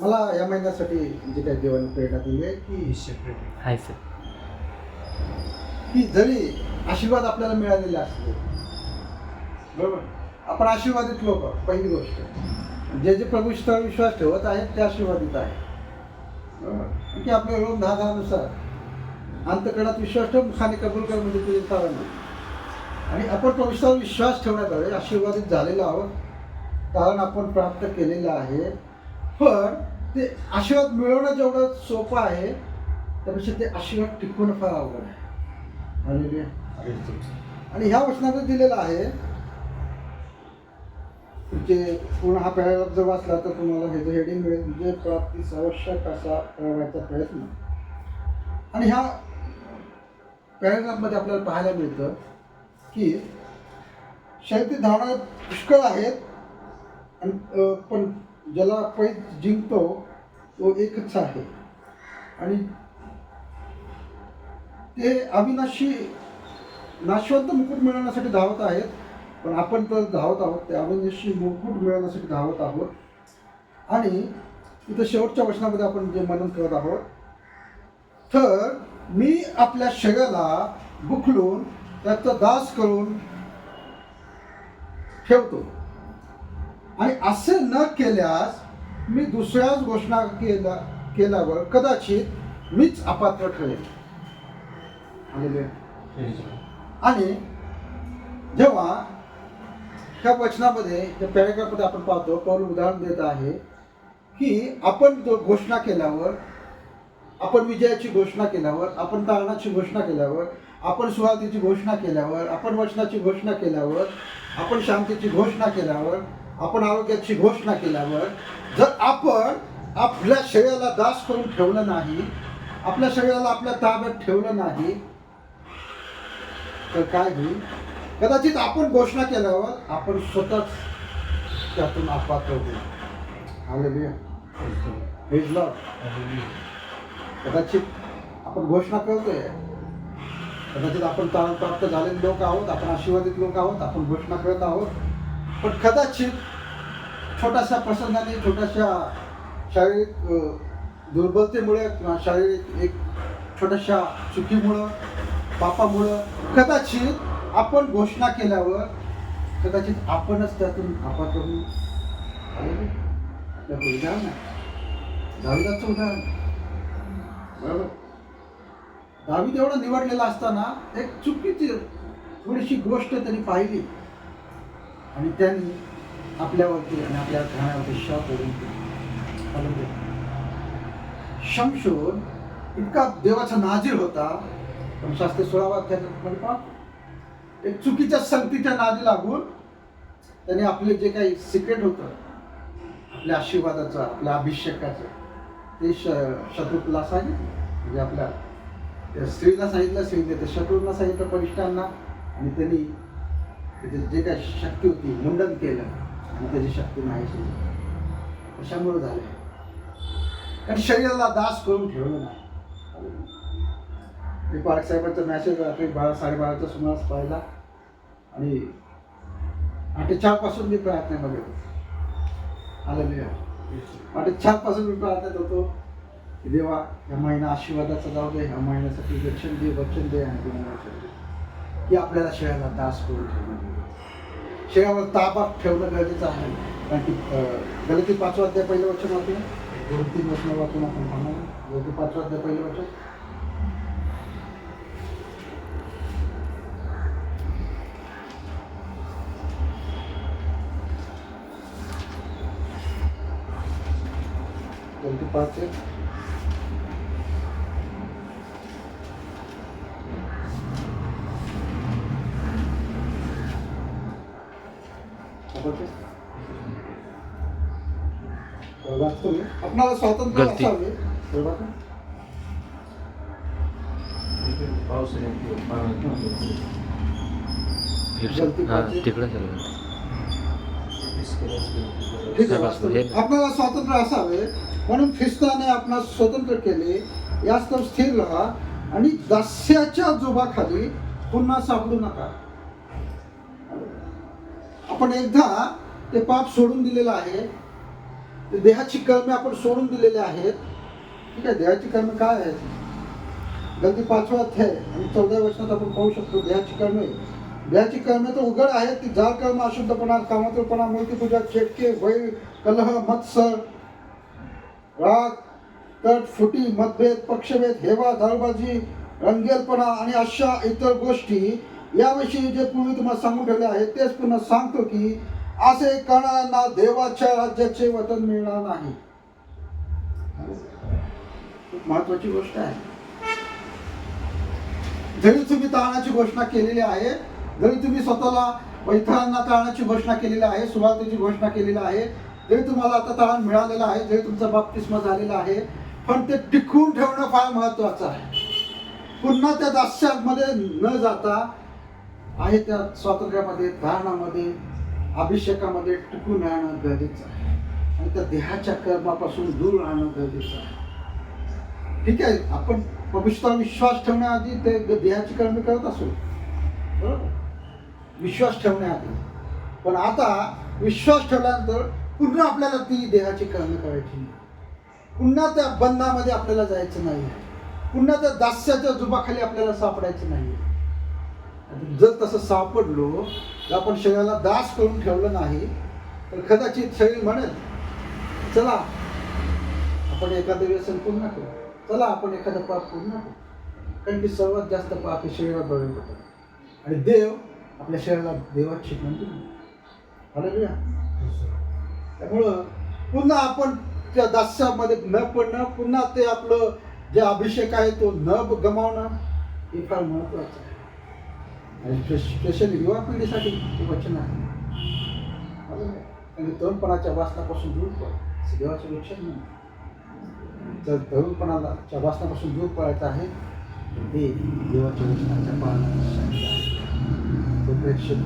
मला या महिन्यासाठी जे काही देवाने प्रेरणा दिली आहे की हाय सर. की जरी आशीर्वाद आपल्याला मिळालेले असले बरोबर? आपण आशीर्वादित लोक पहिली गोष्ट. जे जे प्रभू स्थळ विश्वास ठेवत आहेत ते आशीर्वादित आहे की आपल्या रोज दहा दहानुसार अंतकणात विश्वास ठेवून खाली कबूल कर म्हणजे तुझे कारण आणि आपण प्रभू स्थळ विश्वास ठेवण्याद्वारे आशीर्वादित झालेलो आहोत कारण आपण प्राप्त केलेलं आहे. पण ते आशीर्वाद मिळवणं जेवढं सोपं आहे त्यापेक्षा ते आशीर्वाद टिकवणं फार अवघड आहे. आणि ह्या वचनामध्ये दिलेलं आहे जे पूर्ण हा पॅराग्राफ जर वाचला तर तुम्हाला हे हेडिंग मिळेल विजय प्राप्तीस आवश्यक असा करायचा प्रयत्न. आणि ह्या पॅराग्राफमध्ये आपल्याला पाहायला मिळतं की शैती धावणारे पुष्कळ आहेत आणि पण ज्याला पैज जिंकतो तो एकच आहे. आणि ते अविनाशी नाशवंत मुकुट मिळवण्यासाठी धावत आहेत पण आपण तर धावत आहोत ते अविनाशी मुकुट मिळवण्यासाठी धावत आहोत. आणि इथं शेवटच्या वचनामध्ये आपण जे मनन करत आहोत तर मी आपल्या शरीराला बुखलून त्याचा दास करून ठेवतो. आणि असे न केल्यास मी दुसऱ्याच घोषणा केला केल्यावर कदाचित मीच अपात्र ठरेल आणि जेव्हा त्या वचनामध्ये त्या पॅरेग्राफमध्ये आपण पाहतो पौल उदाहरण देत आहे की आपण जो घोषणा केल्यावर आपण विजयाची घोषणा केल्यावर आपण तारणाची घोषणा केल्यावर आपण सुहातीची घोषणा केल्यावर आपण वचनाची घोषणा केल्यावर आपण शांतीची घोषणा केल्यावर आपण आरोग्याची घोषणा केल्यावर जर आपण आपल्या शरीराला दास करून ठेवलं नाही आपल्या शरीराला आपल्या ताब्यात ठेवलं नाही तर काय होईल? कदाचित आपण घोषणा केल्यावर आपण स्वतःच त्यातून Praise Lord. कदाचित आपण घोषणा करतोय. कदाचित आपण तारण प्राप्त झालेले लोक आहोत आपण आशीर्वादित लोक आहोत आपण घोषणा करत आहोत. पण कदाचित छोट्याशा प्रसंगाने छोट्याशा शारीरिक दुर्बलतेमुळे किंवा शारीरिक एक छोट्याशा चुकीमुळं पापामुळं कदाचित आपण घोषणा केल्यावर कदाचित आपणच त्यातून अपात्र करून उदाहरण आहे दाविदाचं उदाहरण. बरोबर. दावीद एवढं निवडलेला असताना एक चुकीची थोडीशी गोष्ट त्यांनी पाहिली. आणि त्यांनी आपल्यावरती आणि आपल्या घराण्यावरती शाप करून दिली. शमशोन इतका देवाचा नाजीर होता. पण सोळावा त्याच्यामध्ये पाहतो. एक चुकीच्या संगतीच्या नादी लागून त्याने आपले जे काही सिक्रेट होतं आपल्या आशीर्वादाचं आपल्या अभिषेकाचं ते श शत्रुला सांगितलं. म्हणजे आपल्या स्त्रीला सांगितलं स्त्रीने ते शत्रूंना सांगितलं परिष्ठांना. आणि त्यांनी त्याची जे काही शक्ती होती मुंडन केलं. आणि त्याची शक्ती नाही केली कशामुळे झाले? कारण शरीराला दास करून ठेवलं नाही. मी पारक साहेबांचा मॅसेज रात्री बारा साडेबाराच्या सुमारास पाहिला. आणि आठ चारपासून मी प्रार्थनेमध्ये होतो. आलेले आणि मी प्रार्थनेत होतो की देवा ह्या महिना आशीर्वादाचा जाऊ दे ह्या महिन्यासाठी वचन दे वचन दे आणि दे की आपल्याला शरीराला दास करून ठेवणं शरीरावर ताबा ठेवणं गरजेचं आहे. कारण की अं, गलती पाचवा अध्याय पहिलं वचन वाचून दोन तीन वचन वाचून आपण म्हणणार गलती पाचवा अध्याय पहिलं वचन. गलती पाच आपणाला स्वातंत्र्य गलती. असावे. बघा. हा तिकडं चालू. ठीक आहे, वाचतो. हे- आपणाला स्वातंत्र्य असावे. म्हणून ख्रिस्ताने आपणास स्वतंत्र केले. यास्तव स्थिर राहा. आणि दास्याच्या जोबाखाली पुन्हा सापडू नका. आपण एकदा ते पाप सोडून दिलेलं आहे. देहाची कर्मे आपण सोडून दिलेले आहेत. ठीक आहे देहाची कर्मे काय आहेत? गंदी पाचवा अध्याय आणि चौदा वर्षात आपण पाहू शकतो देहाची कर्मे. देहाची कर्मे तर उघड आहेत ती जार कर्म अशुद्धपणा कामातुरपणा मूर्तीपूजा चेटके वैर कलह मत्सर राग तट फुटी मतभेद पक्षभेद हेवा दारूबाजी रंगेलपणा आणि अशा इतर गोष्टी याविषयी जे पूर्वी तुम्हाला सांगून ठेवले आहेत तेच पुन्हा सांगतो की असे कणांना देवाच्या राज्याचे वतन मिळणार नाही. खूप महत्वाची गोष्ट आहे. जरी तुम्ही तारणाची घोषणा केलेली आहे जरी तुम्ही स्वतःला वैथळांना तारणाची घोषणा केलेली आहे सुवार्थेची घोषणा केलेली आहे जरी तुम्हाला आता तारण मिळालेलं आहे जरी तुमचा बाप्तिस्म झालेला आहे पण ते टिकवून ठेवणं फार महत्वाचं आहे. पुन्हा त्या दास्यामध्ये न जाता आहे त्या स्वातंत्र्यामध्ये धारणामध्ये अभिषेकामध्ये टिकून राहणं गरजेचं आहे. आणि त्या देहाच्या कर्मापासून दूर राहणं गरजेचं आहे. ठीक आहे आपण पवित्रावर विश्वास ठेवण्याआधी ते ग- देहाची कर्म करत असू. बरोबर? विश्वास ठेवण्याआधी. पण आता विश्वास ठेवल्यानंतर पुन्हा आपल्याला ती देहाची कर्म करायची नाही. पुन्हा त्या बंधामध्ये आपल्याला जायचं नाही. पुन्हा त्या दास्याच्या जुबाखाली आपल्याला सापडायचं नाही. जर तसं सापडलो आपण शरीराला दास करून ठेवलं नाही तर कदाचित शरीर म्हणेल चला आपण एखादं व्यसन पूर्ण करू. चला आपण एखादं पाप पूर्ण करू. कारण की सर्वात जास्त पाप हे शरीरात बळी होतं आणि देव आपल्या शरीराला देवात शिकवून दिली त्यामुळं पुन्हा आपण त्या दास्यामध्ये न पडणं पुन्हा ते आपलं जे अभिषेक आहे तो न गमावणं हे फार महत्वाचं आहे. आणि स्पेशली युवा पिढीसाठी ते वचन आहे. आणि तरुणपणाच्या वाचनापासून दूर पड देवाचं लक्षण नाही जर तरुणपणाच्या वाचनापासून दूर पडायचं आहे हे ते देवाच्या वचनाच्या पालनासाठी आहे. तो प्रेक्षक